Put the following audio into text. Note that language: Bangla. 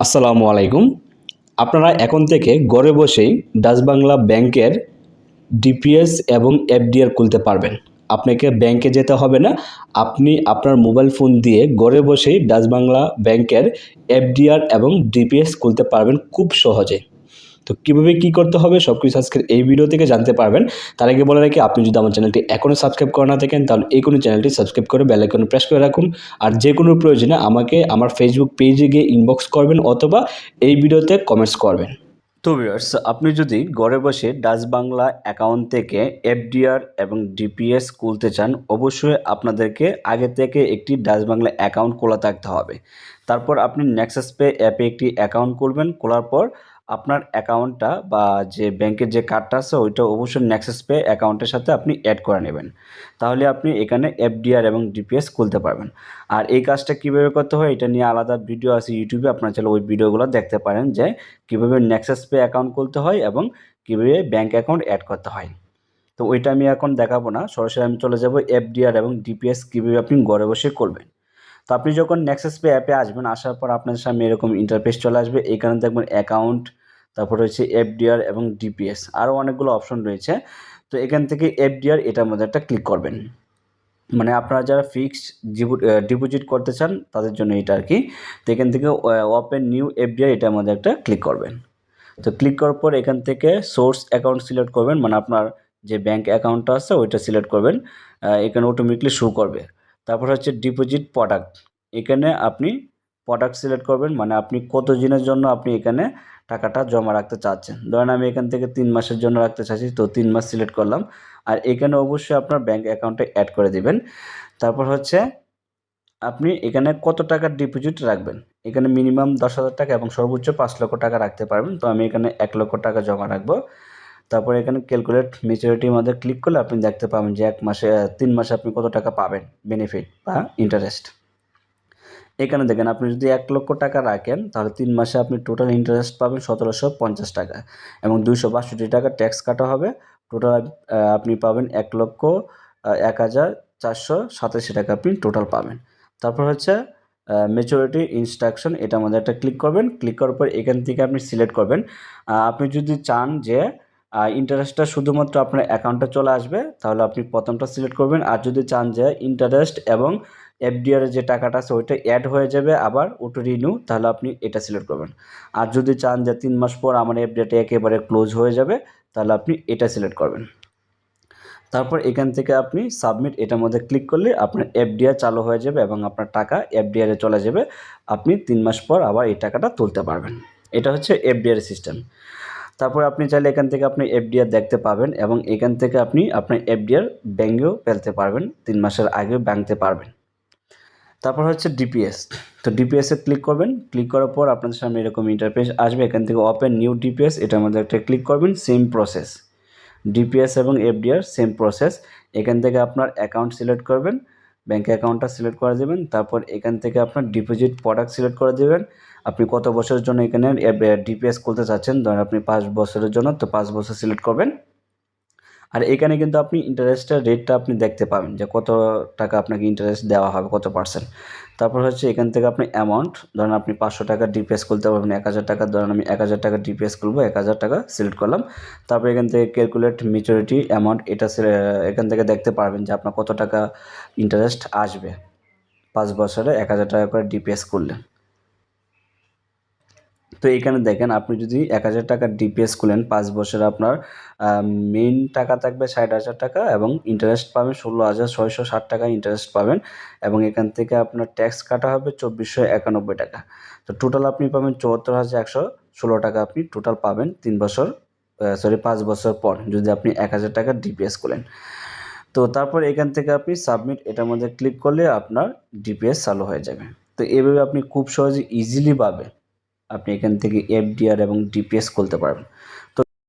আসসালামু আলাইকুম। আপনারা এখন থেকে ঘরে বসেই ডাচ বাংলা ব্যাংকের ডিপিএস এবং এফডিআর খুলতে পারবেন। আপনাকে ব্যাংকে যেতে হবে না। আপনি আপনার মোবাইল ফোন দিয়ে ঘরে বসেই ডাচ বাংলা ব্যাংকের এফডিআর এবং ডিপিএস খুলতে পারবেন খুব সহজে। তো কীভাবে কী করতে হবে সব কিছু আজকের এই ভিডিও থেকে জানতে পারবেন। তার আগে বলে রাখি, আপনি যদি আমার চ্যানেলটি এখনও সাবস্ক্রাইব করে না থাকেন, তাহলে এই কোনো চ্যানেলটি সাবস্ক্রাইব করে বেল আইকনে প্রেস করে রাখুন। আর যে কোনো প্রয়োজনে আমাকে আমার ফেসবুক পেজে গিয়ে ইনবক্স করবেন অথবা এই ভিডিওতে কমেন্টস করবেন। তো ভিউয়ার্স আপনি যদি ঘরে বসে ডাচ বাংলা অ্যাকাউন্ট থেকে এফডিআর এবং ডিপিএস খুলতে চান, অবশ্যই আপনাদেরকে আগে থেকে একটি ডাচ বাংলা অ্যাকাউন্ট খোলা থাকতে হবে। তারপর আপনি নেক্সাস পে অ্যাপে একটি অ্যাকাউন্ট খুলবেন। খোলার পর আপনার অ্যাকাউন্টটা বা যে ব্যাংকের যে কার্ডটা আছে, ওইটা অবশ্যই নেক্সাস পে অ্যাকাউন্টের সাথে আপনি অ্যাড করে নেবেন। তাহলে আপনি এখানে এফডিআর এবং ডিপিএস খুলতে পারবেন। আর এই কাজটা কীভাবে করতে হয়, এটা নিয়ে আলাদা ভিডিও আছে ইউটিউবে আপনার চাইলে ওই ভিডিওগুলো দেখতে পারেন যে কীভাবে নেক্সাস পে অ্যাকাউন্ট খুলতে হয় এবং কীভাবে ব্যাংক অ্যাকাউন্ট অ্যাড করতে হয়। তো ওইটা আমি এখন দেখাবো না, সরাসরি আমি চলে যাব এফডিআর এবং ডিপিএস কীভাবে আপনি ঘরে বসে করবেন। তো আপনি যখন নেক্সাস পে অ্যাপে আসবেন, আসার পর আপনার সামনে এরকম ইন্টারফেস চলে আসবে, এখানে দেখবেন অ্যাকাউন্ট তারপর হচ্ছে এফডিআর এবং ডিপিএস আরও অনেকগুলো অপশন রয়েছে। তো এখান থেকে এফডিআর এটার মধ্যে একটা ক্লিক করবেন। মানে আপনারা যারা ফিক্সড ডিপোজিট করতে চান তাদের জন্য এটা আর কি। তো এখান থেকে ওপেন নিউ এফডিআর এটার মধ্যে একটা ক্লিক করবেন। তো ক্লিক করার পর এখান থেকে সোর্স অ্যাকাউন্ট সিলেক্ট করবেন। মানে আপনার যে ব্যাঙ্ক অ্যাকাউন্টটা আছে ওইটা সিলেক্ট করবেন। এখানে অটোমেটিকলি শো করবে। তারপর হচ্ছে ডিপোজিট প্রোডাক্ট এখানে আপনি প্রোডাক্ট সিলেক্ট করবেন মানে আপনি কত দিনের জন্য আপনি এখানে টাকাটা জমা রাখতে চাচ্ছেন। ধরেন আমি এখান থেকে তিন মাসের জন্য রাখতে চাচ্ছি, তো তিন মাস সিলেক্ট করলাম। আর এখানে অবশ্যই আপনার ব্যাঙ্ক অ্যাকাউন্টে অ্যাড করে দিবেন। তারপর হচ্ছে আপনি এখানে কত টাকার ডিপোজিট রাখবেন? এখানে মিনিমাম দশ হাজার টাকা এবং সর্বোচ্চ পাঁচ লক্ষ টাকা রাখতে পারবেন। তো আমি এখানে এক লক্ষ টাকা জমা রাখব। তারপর এখানে ক্যালকুলেট ম্যাচুরিটির মধ্যে ক্লিক করলে আপনি দেখতে পাবেন যে এক মাসে, তিন মাসে আপনি কত টাকা পাবেন বেনিফিট বা ইন্টারেস্ট এখানে দেখেন, আপনি যদি এক লক্ষ টাকা রাখেন, তাহলে তিন মাসে আপনি টোটাল ইন্টারেস্ট পাবেন সতেরোশো পঞ্চাশ টাকা এবং দুইশো বাষট্টি টাকা ট্যাক্স কাটা হবে। টোটাল আপনি পাবেন এক লক্ষ এক হাজার চারশো সাতাশি টাকা আপনি টোটাল পাবেন। তারপর হচ্ছে মেচুরিটি ইনস্ট্রাকশন এটা মধ্যে একটা ক্লিক করবেন। ক্লিক করার পর এখান থেকে আপনি সিলেক্ট করবেন। আপনি যদি চান যে ইন্টারেস্টটা শুধুমাত্র আপনার অ্যাকাউন্টে চলে আসবে, তাহলে আপনি প্রথমটা সিলেক্ট করবেন। আর যদি চান যে ইন্টারেস্ট এবং এফডিআর যে টাকাটা আছে, ওইটা অ্যাড হয়ে যাবে, আবার ওটো রিনিউ তাহলে আপনি এটা সিলেক্ট করবেন। আর যদি চান যে তিন মাস পর আমার এফডিআরটা একেবারে ক্লোজ হয়ে যাবে, তাহলে আপনি এটা সিলেক্ট করবেন। তারপর এখান থেকে আপনি সাবমিট এটার মধ্যে ক্লিক করলে আপনার এফডিআর চালু হয়ে যাবে এবং আপনার টাকা এফডিআরে চলে যাবে। আপনি তিন মাস পর আবার এই টাকাটা তুলতে পারবেন। এটা হচ্ছে এফডিআর সিস্টেম তারপর আপনি চাইলে এখান থেকে আপনি এফডিআর দেখতে পাবেন এবং এখান থেকে আপনি আপনার এফডিআর ব্যাঙ্কেও ফেলতে পারবেন। তিন মাসের আগেও ব্যাংকতে পারবেন। তারপর হচ্ছে ডিপিএস তো ডিপিএসে ক্লিক করবেন। ক্লিক করার পর আপনাদের সামনে এরকম ইন্টারফেস আসবে। এখান থেকে ওপেন নিউ ডিপিএস এটার মধ্যে একটা ক্লিক করবেন সেম প্রসেস ডিপিএস এবং এফডিআর সেম প্রসেস এখান থেকে আপনার অ্যাকাউন্ট সিলেক্ট করবেন। ব্যাঙ্ক অ্যাকাউন্টটা সিলেক্ট করে দেবেন। তারপর এখান থেকে আপনার ডিপোজিট প্রোডাক্ট সিলেক্ট করে দেবেন। আপনি কত বছরের জন্য এখানে ডিপিএস খুলতে চাচ্ছেন? ধরেন আপনি পাঁচ বছরের জন্য, তো পাঁচ বছর সিলেক্ট করবেন। আর এখানে কিন্তু আপনি ইন্টারেস্টের রেটটা আপনি দেখতে পাবেন যে কত টাকা আপনাকে ইন্টারেস্ট দেওয়া হবে, কত পার্সেন্ট তারপর হচ্ছে এখান থেকে আপনি অ্যামাউন্ট ধরেন আপনি পাঁচশো টাকা ডিপিএস খুলতে পারবেন, এক হাজার টাকা, ধরেন আমি এক হাজার টাকা ডিপিএস খুলবো, এক হাজার টাকা সিলেক্ট করলাম। তারপর এখান থেকে ক্যালকুলেট ম্যাচুরিটি অ্যামাউন্ট এটা এখান থেকে দেখতে পারবেন যে আপনার কত টাকা ইন্টারেস্ট আসবে। পাঁচ বছরে এক হাজার টাকা করে ডিপিএস করলে তো এখানে দেখেন, আপনি যদি এক হাজার টাকার ডিপিএস খুলেন, পাঁচ বছরে আপনার মেইন টাকা থাকবে ষাট হাজার টাকা এবং ইন্টারেস্ট পাবেন ষোলো হাজার ছয়শো ষাট টাকা ইন্টারেস্ট পাবেন এবং এখান থেকে আপনার ট্যাক্স কাটা হবে চব্বিশশো একানব্বই টাকা। তো টোটাল আপনি পাবেন চুয়াত্তর হাজার একশো ষোলো টাকা আপনি টোটাল পাবেন তিন বছর সরি পাঁচ বছর পর যদি আপনি এক হাজার টাকার ডিপিএস খুলেন। তো তারপর এখান থেকে আপনি সাবমিট এটার মধ্যে ক্লিক করলে আপনার ডিপিএস চালু হয়ে যাবে। তো এভাবে আপনি খুব সহজে ইজিলি পাবে আপনি এখান থেকে এফডিআর এবং ডিপিএস খুলতে পারবেন। তো